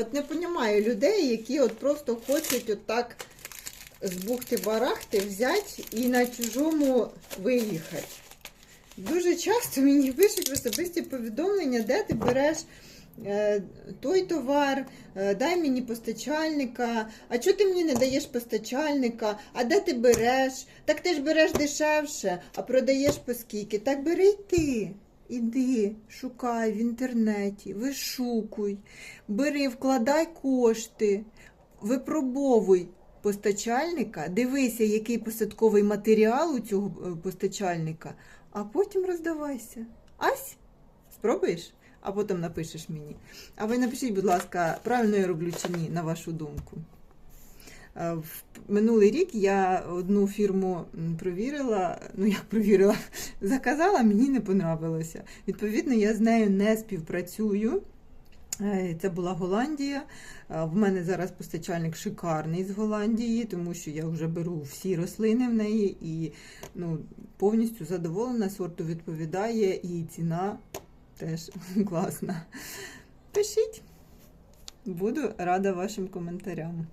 От не розумію людей, які от просто хочуть отак з бухти-барахти взяти і на чужому виїхати. Дуже часто мені пишуть особисті повідомлення, де ти береш е, той товар, е, дай мені постачальника, а чого ти мені не даєш постачальника, а де ти береш? Так ти ж береш дешевше, а продаєш по скільки. Так бери й ти. Іди, шукай в інтернеті, вишукуй, бери, вкладай кошти, випробовуй постачальника, дивися, який посадковий матеріал у цього е, постачальника, а потім роздавайся. Ась, спробуєш? А потім напишеш мені. А ви напишіть, будь ласка, правильно я роблю чи ні, на вашу думку. Е, В минулий рік я одну фірму провірила, ну як провірила, заказала, мені не понравилося. Відповідно, я з нею не співпрацюю. Е, Це була Голландія. Е, В мене зараз постачальник шикарний з Голландії, тому що я вже беру всі рослини в неї і ну, повністю задоволена, сорту відповідає, і ціна теж класна. Пишіть. Буду рада вашим коментарям.